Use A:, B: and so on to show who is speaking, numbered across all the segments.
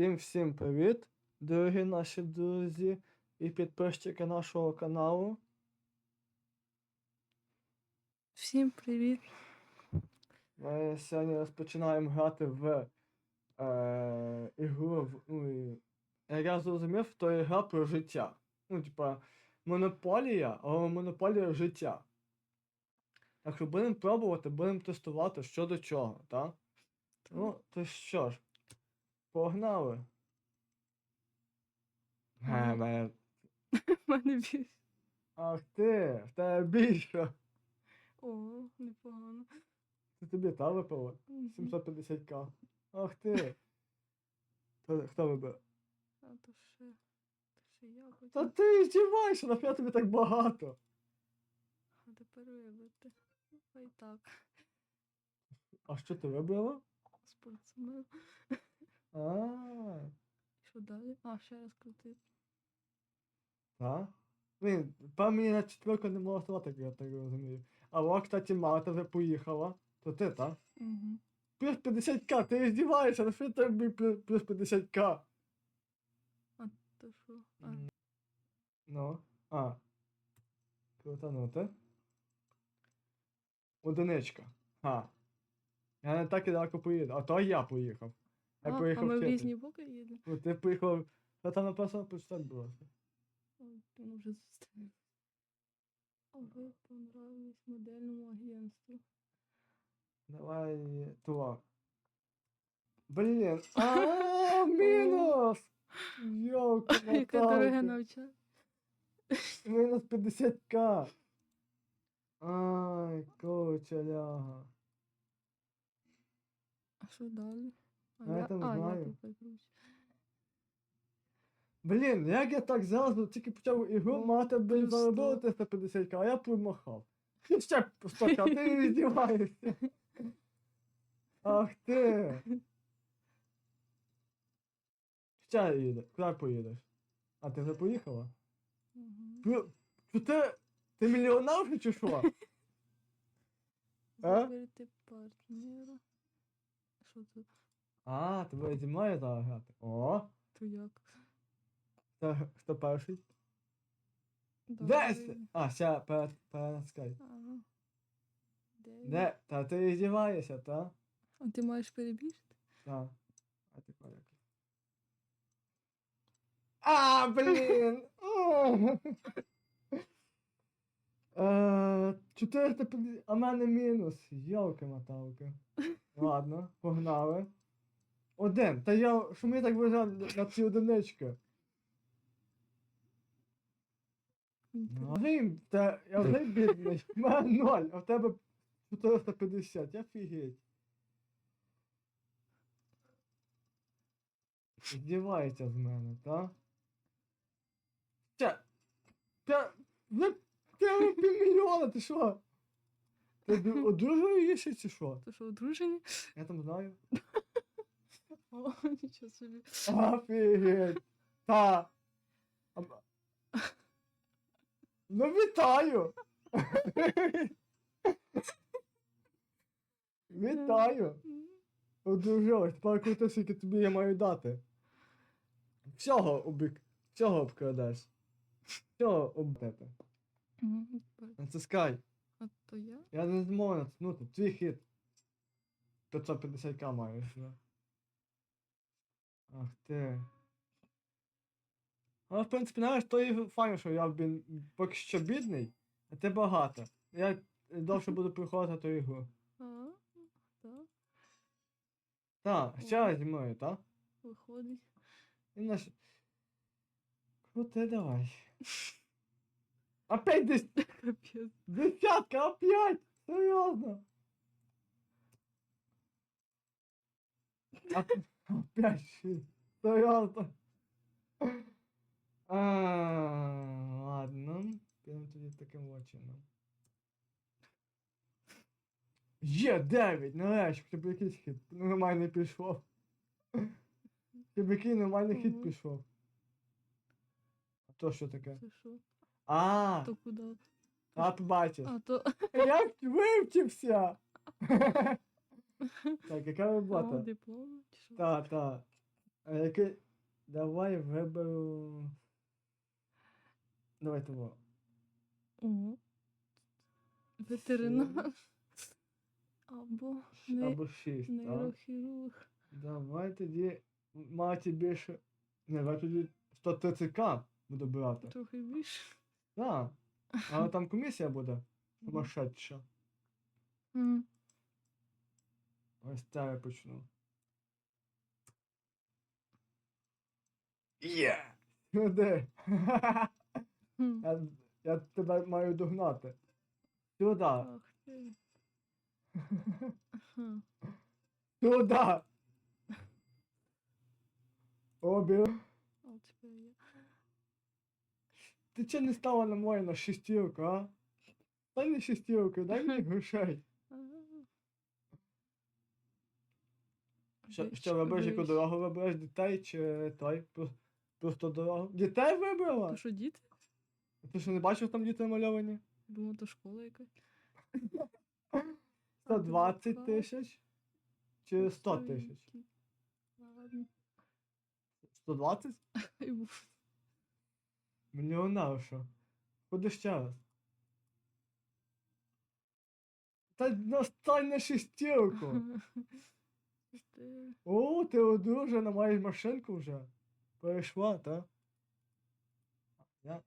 A: Всім всім привіт, дорогі наші друзі і підписчики нашого каналу.
B: Всім привіт.
A: Ми сьогодні розпочинаємо грати в е, ігру. в- Ну, я зрозумів, то є гра про життя. Ну, типа, монополія, але монополія життя. Так що будемо пробувати, будемо тестувати що до чого, так? Ну, то що ж, погнали.
B: Ага.
A: мене
B: У мене більше.
A: Ах ти, в тебе більше.
B: О, непогано.
A: Це тобі та випало? 750к. Ах ти. Хто, хто вибив?
B: А то ще. То ще я
A: Та ти здіваєшся, нафіга тобі так багато.
B: А тепер вибити. А й так.
A: А що ти вибрала?
B: Спортсмен.
A: А,
B: Що далі? А, ще раз крутити.
A: так? Блін, па мені на четверку не могла ставати, як я так розумію. А о, кстати, Марта вже поїхала. То ти, так?
B: Угу.
A: Плюс 50к, ти здіваєшся, на що тобі плюс 50к?
B: А То що? А,
A: Ну, а. Крутанути. Одиничка. А. Я не так і далеко поїду. А то я поїхав. Я
B: а, а
A: поїхав
B: ми в різні боки їдемо.
A: Ну, ти поїхав. Та там написано почитати було.
B: Ой, Він вже зустрів. А ви понравились модельному агентству.
A: Давай туа. Блін. А, мінус! Йоку,
B: Яке дороге навчання.
A: Мінус 50к. Ай, кочеляга.
B: А що далі? А,
A: А я там
B: а,
A: знаю. Блін, як я так зразу тільки почав ігру мати, блін,
B: сто.
A: 350к, а я промахав. І ще 100к, ти не здіваєшся. Ах ти. Ще їде. Куди поїдеш? А ти вже поїхала?
B: Мгм.
A: Плю- Чи ти, ти мільйонер чи що? А?
B: Виберете партнера. Що тут?
A: А, тебе зі мною зараз грати. О,
B: То як?
A: хто, хто перший? Де?
B: Давай.
A: с- А, ще перед, перенаскай.
B: Ага. Де? він?
A: Та ти здіваєшся, та?
B: А ти маєш перебіжти?
A: Так. А тепер як? А, блін! Е, 450, а в мене мінус. Йолки моталки. Ладно, погнали. Один. Та я. Що мені так вважав на ці одинички? Блін, та я вже бідний. В мене ноль, а в тебе 450. Я фігеть. Здівається з мене, та? Ще. П'я... Ви прямо півмільйона, ти що? Ти ду- одружуєшся чи що?
B: То що, одружені?
A: Я там знаю.
B: О, нічого собі.
A: Офігеть. Та. Ну вітаю. Вітаю. Одружилась, крути, скільки тобі я маю дати. Всього обік. Всього обкрадеш. Всього обдете. Натискай.
B: А то я?
A: Я не зможу натиснути. Твій хід. 550к маєш, да? Ах ти. Але, в принципі, знаєш, то і файно, що я блін, поки що бідний, а ти багато. Я довше буду приходити ту ігру.
B: А, так,
A: Так, ще раз зі мною, так?
B: виходить.
A: І наш... Крути давай. Опять десь
B: Капець.
A: десятка, опять! Серйозно. А, опять. Серйозно. А, ладно. Підемо тоді таким чином. Є 9, нарешті, щоб якийсь хід нормальний пішов. Щоб який нормальний хід пішов. А то що таке?
B: Це що?
A: А,
B: То куди?
A: а побачиш.
B: А, то...
A: Як вивчився? Так, яка робота?
B: диплом, чи що?
A: Та, та. А який. Давай виберу. Давай того.
B: О. Ветеринар. Або не-
A: Або шість, так?
B: нейрохірург.
A: Давай тоді мати більше. Не, давай тоді 130к буду брати.
B: Трохи більше.
A: Так. Але там комісія буде. Сумасшедша.
B: М.
A: Ось це я почну. Є! Сюди! Я, я тебе маю догнати. Сюди! Сюди! Обі. Ти чи не стала на моє на шестірку, а? Дай не шестірку, дай мені грошей.
B: А.
A: Що, що вибереш, яку дорогу вибереш, дітей чи той? Просто дорогу. Дітей вибрала?
B: То що діти?
A: Ти що не бачив там діти намальовані?
B: Думаю, то школа якась.
A: 120 тисяч? Чи 100 тисяч?
B: Ладно.
A: 120?
B: Хай буде.
A: Мільйонерша. Ходи ще раз. Та настань на шестірку.
B: Чотири.
A: О, ти одружена, маєш машинку вже. Перейшла, та? Я.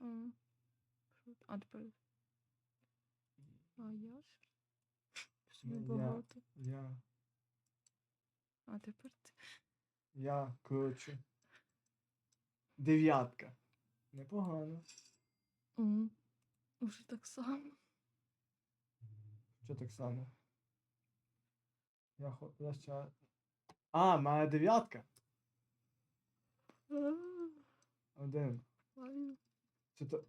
B: А. Тепер. А я ж?
A: Ну,
B: багато.
A: я,
B: А тепер ти.
A: я, коротше. Дев'ятка. Непогано.
B: Уже так само.
A: Що так само? Я, хо- я ще... А, мене дев'ятка. Один. Чи то...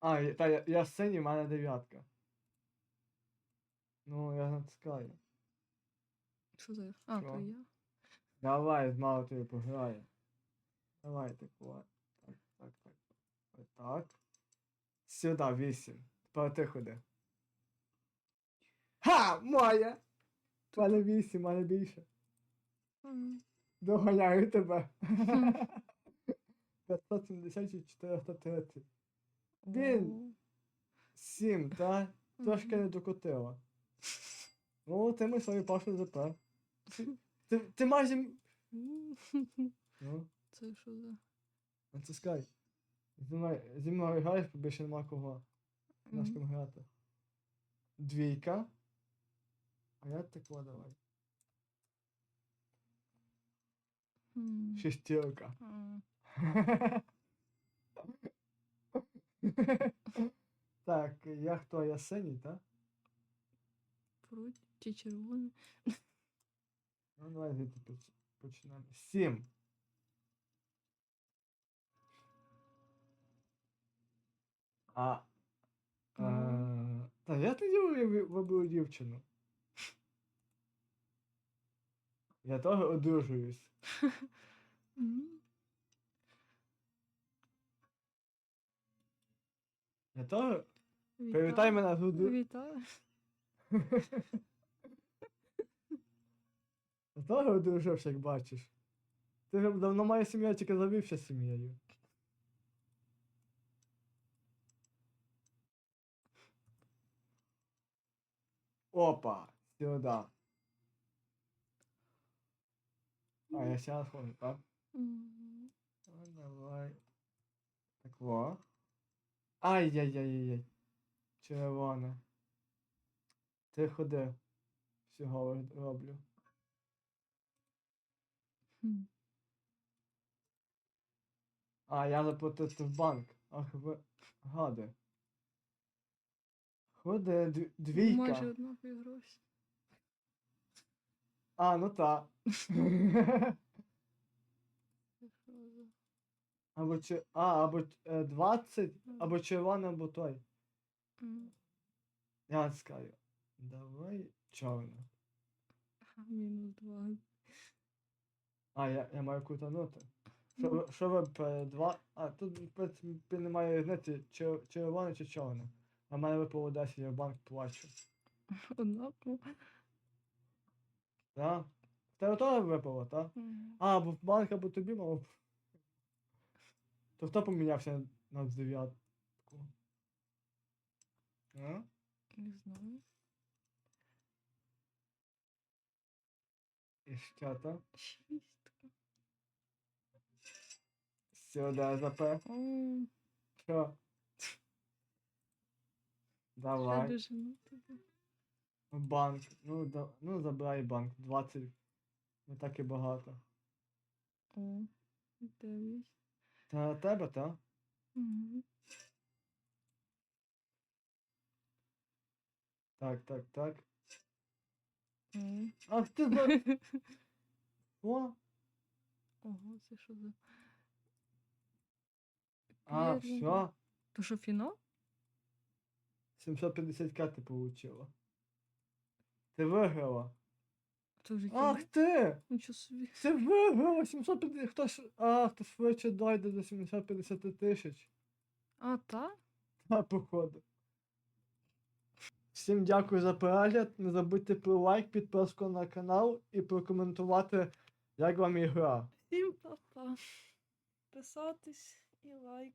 A: А, я- та я, я синій, в мене дев'ятка. Ну, я натискаю.
B: Що за. А,
A: Що?
B: то я.
A: Давай, з мало тобі пограє. Давай так. Так, так, так. Так. Сюди, вісім. Тепер ти ходи. Ха! Моя! В мене вісім, в мене більше. Доганяю тебе. 570 чи 430. Блін.
B: О.
A: Сім, та? Трошки не докотила. Ну, ти ми свою пашу запер. Ти, ти майже. Ну,
B: Це що за.
A: натискай. Зі мною, зі мною граєш, бо більше нема кого. На ким грати. Двійка. А я тако давай.
B: М.
A: Шестірка.
B: А.
A: Так, я хто? Я синій, так?
B: Проти чи червоний.
A: Ну, давай звідти поч- почнемо. Сім. А.
B: А.
A: Е, Та я тоді виб- виберу дівчину. Я теж одружуюсь.
B: М.
A: Я.
B: Вітаю.
A: Привітай мене з одру-
B: Вітаю.
A: Я теж одружився, як бачиш. Ти вже давно моя сім'я тільки завівся сім'єю. Опа, сюда. А, я сейчас хожу, так? Ну, давай. Так во. Ай-яй-яй-яй. Червоне. Ти ходи. Всього роб- роблю.
B: Хм.
A: А, я заплатив в банк. Ах ви гади. Ходи, дв- двійка.
B: Майже однакові гроші.
A: А, ну та. Або чи. А, або е, 20, або червоне, або той. Я скажу. Давай чорне.
B: Ага, Мінус два.
A: А, я, я маю крутанути. Що,
B: Ну.
A: ви- що ви два. А, тут в принципі немає різниці, чи червоне чи чорне. А в мене випало 10, я в банк плачу.
B: Однаково.
A: Так? Тебе теж випало, так? А, або в банк, або тобі мало. То хто помінявся на дев'ятку? А?
B: Не знаю.
A: І ще так?
B: Шістка.
A: Сюди запе. Що? Давай.
B: дожену тебе.
A: Банк. Ну, да, ну забирай банк. 20. Не так і багато.
B: О, дев'ять.
A: Та тебе, та?
B: Мгм.
A: Так, так, так.
B: О.
A: Ах ти за. О!
B: Ого, це що за.
A: А, все.
B: То що фінал?
A: 750к ти получила. Ти виграла.
B: Це вже
A: Ах ти!
B: Нічого собі.
A: Ти виграла 750. Хтось. А, хтось швидше дойде до 750 тисяч.
B: А, та?
A: Та, походу. Всім дякую за перегляд. Не забудьте про лайк, підписку на канал і прокоментувати, як вам ігра.
B: Всім па-па. Писатись і лайк.